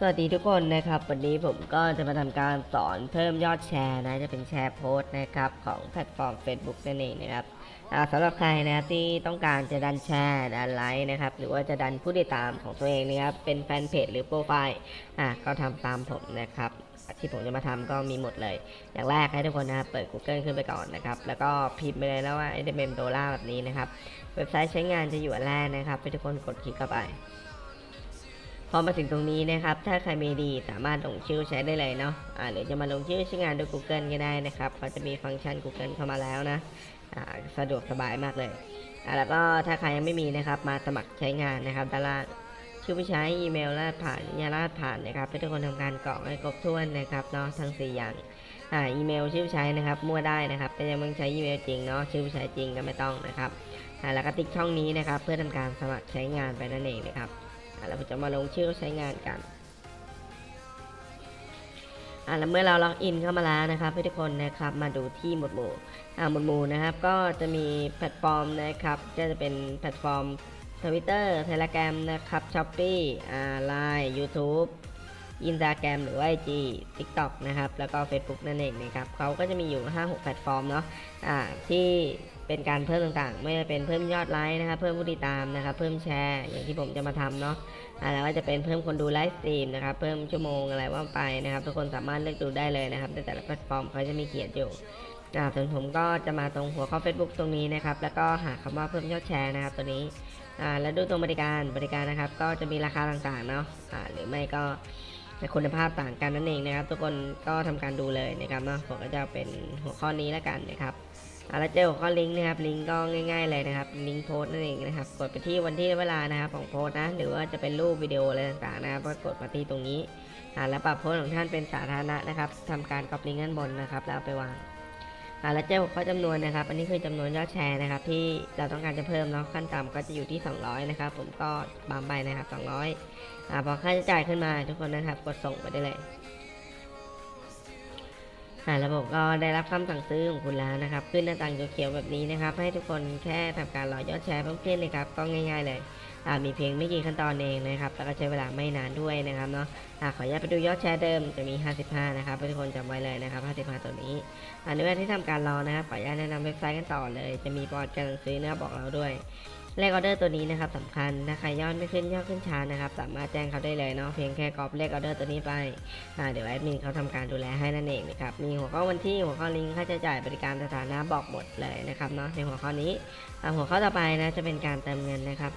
สวัสดีทุกคนนะครับ วันนี้ผมก็จะมาทำการสอนเพิ่มยอดแชร์นะจะเป็นแชร์โพสต์นะครับของแพลตฟอร์ม Facebook นั่นเองนะครับสำหรับใครนะครับที่ต้องการจะดันแชร์ดันไลค์นะครับหรือว่าจะดันผู้ติดตามของตัวเองนะครับเป็นแฟนเพจหรือโปรไฟล์อ่าก็ทำตามผมนะครับที่ผมจะมาทำก็มีหมดเลย อย่างแรกให้ทุกคนนะครับเปิด Google ขึ้นไปก่อนนะครับแล้วก็พิมพ์ไปเลยแล้วว่า s m m d o l a r แบบนี้นะครับเว็บไซต์ใช้งานจะอยู่อันแรกนะครับให้ทุกคนกดคลิกเข้าไป พอมาถึงตรงนี้นะครับ ถ้าใครมีดีสามารถลงชื่อใช้ได้เลยเนาะอ่าหรือจะมาลงชื่อใช้งานด้วย Google ก็ได้นะครับเขาจะมีฟังก์ชัน Google เข้ามาแล้วนะอ่าสะดวกสบายมากเลยอ่าแล้วก็ถ้าใครยังไม่มีนะครับมาสมัครใช้งานนะครับด้านล่างชื่อผู้ใช้อีเมลรหัสผ่านยารหัสผ่านนะครับให้ทุกคนทำการกรอกให้ครบถ้วนนะครับเนาะทั้ง 4 อย่างอ่าอีเมลชื่อผู้ใช้นะครับมั่วได้นะครับแต่ยังไม่ใช้อีเมลจริงเนาะชื่อผู้ใช้จริงก็ไม่ต้องนะครับอ่าแล้วก็ติ๊กช่องนี้นะครับ เพื่อทำการสมัครใช้งานไปนั่นเองนะครับ เราจะมาลงชื่อใช้งานกันอะแล้วเมื่อเราล็อกอินเข้ามาแล้วนะครับทุกคนนะครับมาดูที่หมวดหมู่อ่าหมวดหมู่นะครับก็จะมีแพลตฟอร์มนะครับก็จะเป็นแพลตฟอร์ม Twitter Telegram นะครับ Shopee อ่า Line YouTube Instagram หรือว่า IG TikTok นะครับ แล้วก็ Facebook นั่นเองนะครับเขาก็จะมีอยู่ 5-6 แพลตฟอร์มเนาะอ่าที่ เป็นการเพิ่มต่างๆ ไม่ว่าจะเป็นเพิ่มยอดไลค์นะครับ เพิ่มผู้ติดตามนะครับ เพิ่มแชร์ อย่างที่ผมจะมาทำเนาะแล้วก็จะเป็นเพิ่มคนดูไลฟ์สตรีมนะครับ เพิ่มชั่วโมงอะไรว่าไปนะครับ ทุกคนสามารถเลือกดูได้เลยนะครับ ในแต่ละแพลตฟอร์มเขาจะมีเขียนอยู่อ่าส่วนผมก็จะมาตรงหัวข้อ Facebook ตรงนี้นะครับ แล้วก็หาคำว่าเพิ่มยอดแชร์นะครับ ตัวนี้ แล้วดูตรงบริการ บริการนะครับ ก็จะมีราคาต่างๆเนาะหรือไม่ก็คุณภาพต่างกันนั่นเองนะครับ ทุกคนก็ทำการดูเลยนะครับเนาะผมก็จะเป็นหัวข้อนี้แล้วกันนะครับ แล้วเจอหัวข้อลิงก์นะครับลิงก์ก็ง่ายๆเลยนะครับลิงก์โพสต์นั่นเองนะครับกดไปที่วันที่เวลานะครับของโพสต์นะหรือว่าจะเป็นรูปวิดีโออะไรต่างๆนะครับก็กดมาที่ตรงนี้อ่าแล้วปรับโพสต์ของท่านเป็นสาธารณะนะครับทำการก๊อปลิงก์ด้านบนนะครับแล้วเอาไปวางอ่าแล้วเจอหัวข้อจำนวนนะครับ อันนี้คือจำนวนยอดแชร์นะครับ ที่เราต้องการจะเพิ่มเนาะขั้นต่ำก็จะอยู่ที่ 200 นะครับ ผมก็บามไปนะครับ 200อ่าพอค่าใช้จ่ายขึ้นมาทุกคนนะครับ กดส่งไปได้เลย อ่าระบบก็ได้รับคำสั่งซื้อของคุณแล้วนะครับ ขึ้นหน้าต่างเขียวๆแบบนี้นะครับ ให้ทุกคนแค่ทำการรอยอดแชร์เพิ่มขึ้นนะครับ ก็ง่าย ๆ เลยอ่ามีเพียงไม่กี่ขั้นตอนเองนะครับ แล้วก็ใช้เวลาไม่นานด้วยนะครับเนาะอ่าขออนุญาตไปดูยอดแชร์เดิมจะมี 55 นะครับทุกคนจำไว้เลยนะครับ 55 ตัวนี้อ่าในเวลาที่ทำการรอนะครับ ขออนุญาตแนะนำเว็บไซต์กันต่อเลย จะมีประวัติการสั่งซื้อเนะครับบอกเราด้วย เลขออเดอร์ตัวนี้นะครับสำคัญถ้าใครยอดไม่ขึ้นยอดขึ้นช้านะครับ สามารถแจ้งเขาได้เลยเนาะเพียงแค่กรอบเลขออเดอร์ตัวนี้ไปเดี๋ยวแอดมินเขาทำการดูแลให้นั่นเองนะครับมีหัวข้อวันที่หัวข้อลิงก์ค่าใช้จ่ายบริการสถานะบอกหมดเลยนะครับเนาะในหัวข้อนี้หัวข้อต่อไปนะจะเป็นการเติมเงินนะครับ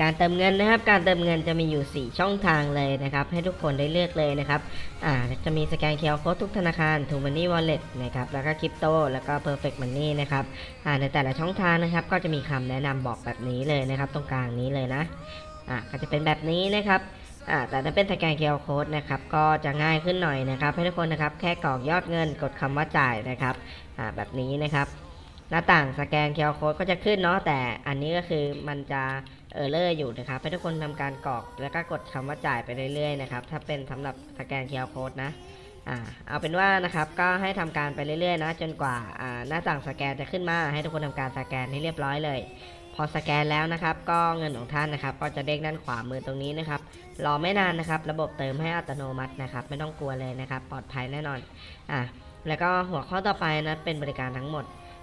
การเติมเงินนะครับ การเติมเงินจะมีอยู่ 4 ช่องทางเลยนะครับ ให้ทุกคนได้เลือกเลยนะครับจะมีสแกนเคอร์โค้ดทุกธนาคารทูมันนี่วอลเล็ตนะครับ แล้วก็คริปโต แล้วก็เพอร์เฟกต์มันนี่นะครับในแต่ละช่องทางนะครับ ก็จะมีคำแนะนำบอกแบบนี้เลยนะครับ ตรงกลางนี้เลยนะก็จะเป็นแบบนี้นะครับแต่ถ้าเป็นสแกนเคอร์โค้ดนะครับก็จะง่ายขึ้นหน่อยนะครับ ให้ทุกคนนะครับแค่กรอกยอดเงินกดคำว่าจ่ายนะครับแบบนี้นะครับ หน้าต่างสแกนเคอร์โค้ดก็จะขึ้นเนาะแต่อันนี้ก็คือมันจะเออร์เลอร์อยู่นะครับให้ทุกคนทำการกรอกแล้วก็กดคำว่าจ่ายไปเรื่อยๆนะครับถ้าเป็นสำหรับสแกนเคอร์โค้ดนะอ่าเอาเป็นว่านะครับก็ให้ทำการไปเรื่อยๆนะจนกว่าอ่าหน้าต่างสแกนจะขึ้นมาให้ทุกคนทำการสแกนให้เรียบร้อยเลย พอสแกนแล้วนะครับ ก็เงินของท่านนะครับ ก็จะเด้งด้านขวามือตรงนี้นะครับรอไม่นานนะครับ ระบบเติมให้อัตโนมัตินะครับ ไม่ต้องกลัวเลยนะครับ ปลอดภัยแน่นอนอ่าแล้วก็หัวข้อต่อไปนะเป็นบริการทั้งหมด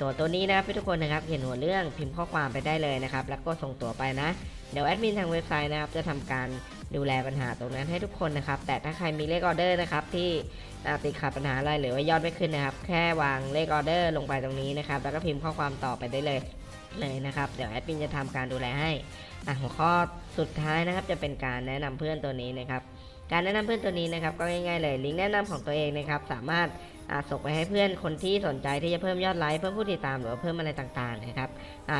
ตัวตัวนี้นะครับทุกคนนะครับเขียนหัวเรื่องพิมพ์ข้อความไปได้เลยนะครับ แล้วก็ส่งตัวไปนะ เดี๋ยวแอดมินทางเว็บไซต์นะครับจะทำการดูแลปัญหาตรงนั้นให้ทุกคนนะครับ แต่ถ้าใครมีเลขออเดอร์นะครับที่ติดขัดปัญหาอะไรหรือว่ายอดไม่ขึ้นนะครับ แค่วางเลขออเดอร์ลงไปตรงนี้นะครับ แล้วก็พิมพ์ข้อความต่อไปได้เลยเลยนะครับ เดี๋ยวแอดมินจะทำการดูแลให้หัวข้อสุดท้ายนะครับจะเป็นการแนะนำเพื่อนตัวนี้นะครับ การแนะนำเพื่อนตัวนี้นะครับก็ง่ายๆเลยลิงก์แนะนำของตัวเองนะครับสามารถส่งไปให้เพื่อนคนที่สนใจที่จะเพิ่มยอดไลค์เพิ่มผู้ติดตามหรือเพิ่มอะไรต่างๆนะครับ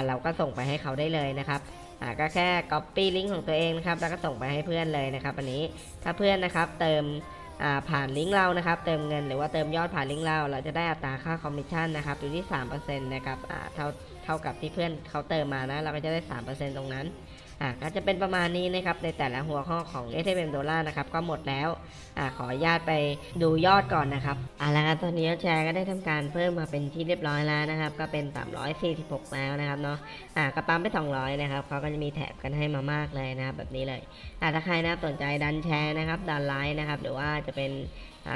เราก็ส่งไปให้เขาได้เลยนะครับก็แค่ copy ลิงก์ของตัวเองนะครับแล้วก็ส่งไปให้เพื่อนเลยนะครับอันนี้ถ้าเพื่อนนะครับเติมผ่านลิงก์เรานะครับเติมเงินหรือว่าเติมยอดผ่านลิงก์เรา เราจะได้อัตราค่าคอมมิชชั่นนะครับอยู่ที่3%นะครับเท่าเท่ากับที่เพื่อนเขาเติมมานะเราก็จะได้ 3%ตรงนั้น อ่าก็จะเป็นประมาณนี้นะครับในแต่ละหัวข้อของ s m ดอลลาร์นะครับก็หมดแล้วอ่าขออนุญาตไปดูยอดก่อนนะครับเอาละครับตอนนี้แชร์ก็ได้ทำการเพิ่มมาเป็นที่เรียบร้อยแล้วนะครับก็เป็น 346 แล้วนะครับเนาะอ่าก็ปั๊มไป 200 นะครับเขาก็จะมีแถบกันให้มามากเลยนะครับแบบนี้เลยอ่าถ้าใครนะสนใจดันแชร์นะครับดันไลค์นะครับหรือว่าจะเป็น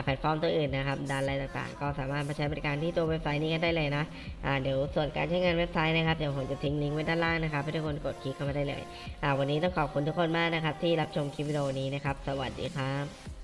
แพลตฟอร์มตัวอื่นนะครับดันอะไรต่างๆ ก็สามารถมาใช้บริการที่ตัวเว็บไซต์นี้กันได้เลยนะอ่าเดี๋ยวส่วนการใช้งานเว็บไซต์นะครับเดี๋ยวผมจะทิ้งลิงก์ไว้ด้านล่างนะครับให้ทุกคนกดคลิกเข้ามาได้เลยอ่าวันนี้ต้องขอบคุณทุกคนมากนะครับที่รับชมคลิปวิดีโอนี้นะครับ สวัสดีครับ